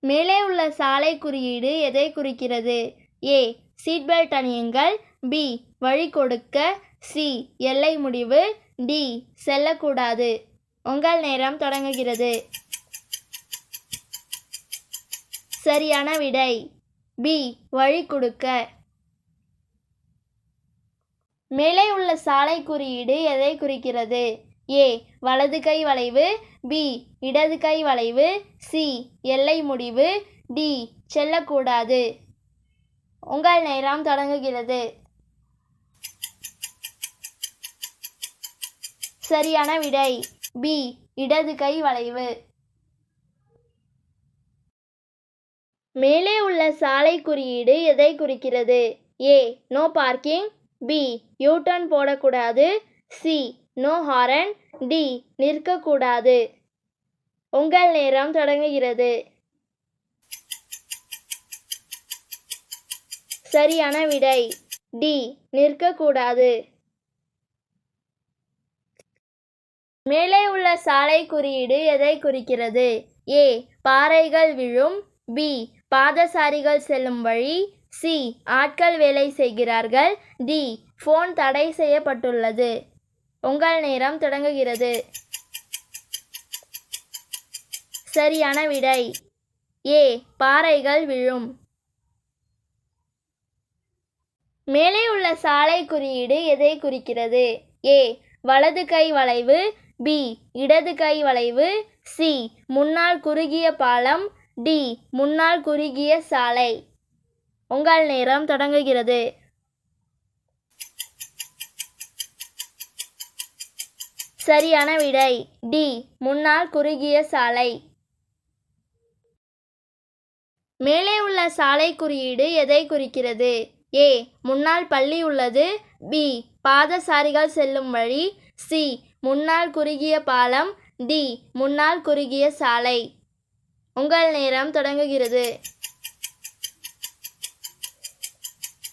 மேலே உள்ள சாலை குறியீடு எதை குறிக்கிறது? ஏ சீட் பெல்ட் அணியுங்கள். பி வழி கொடுக்க. சி எல்லை முடிவு. டி செல்லக்கூடாது. உங்கள் நேரம் தொடங்குகிறது. சரியான விடை. பி வழி கொடுக்க. மேலே உள்ள சாலை குறியீடு எதை குறிக்கிறது? ஏ. வலது கை வளைவு பி. இடது கை வளைவு சி. எல்லை முடிவு டி. செல்லக்கூடாது. உங்கள் நேரம் தொடங்குகிறது. சரியான விடை பி. இடது கை வளைவு. மேலே உள்ள சாலை குறியீடு எதை குறிக்கிறது? A. No parking B. U turn போடக்கூடாது சி. நோ ஹாரன் டி நிற்கக்கூடாது. உங்கள் நேரம் தொடங்குகிறது. சரியான விடை. டி நிற்கக்கூடாது. மேலே உள்ள சாலை குறியீடு எதை குறிக்கிறது? ஏ பாறைகள் விழும். பி பாதசாரிகள் செல்லும் வழி. சி ஆட்கள் வேலை செய்கிறார்கள். டி ஃபோன் தடை செய்யப்பட்டுள்ளது. உங்கள் நேரம் தொடங்குகிறது. சரியான விடை. ஏ. பாறைகள் விழும். மேலே உள்ள சாலை குறியீடு எதை குறிக்கிறது? ஏ. வலது கை வளைவு. பி. இடது கை வளைவு. சி. முன்னால் குறுகிய பாலம். டி. முன்னால் குறுகிய சாலை. உங்கள் நேரம் தொடங்குகிறது. சரியான விடை. டி. முன்னால் குறுகிய சாலை. மேலே உள்ள சாலை குறியீடு எதை குறிக்கிறது? ஏ. முன்னால் பள்ளி உள்ளது. பி. பாதசாரிகள் செல்லும் வழி. சி. முன்னால் குறுகிய பாலம். டி. முன்னால் குறுகிய சாலை. உங்கள் நேரம் தொடங்குகிறது.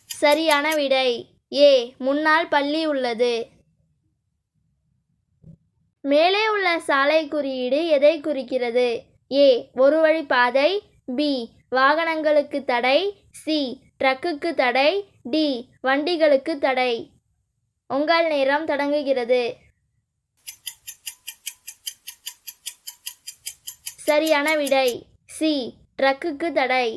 சரியான விடை. ஏ. முன்னால் பள்ளி உள்ளது. மேலே உள்ள சாலை குறியீடு எதை குறிக்கிறது? ஏ ஒரு வழி பாதை பி வாகனங்களுக்கு தடை சி ட்ரக்குக்கு தடை டி வண்டிகளுக்கு தடை. உங்கள் நேரம் தொடங்குகிறது. சரியான விடை. சி ட்ரக்குக்கு தடை.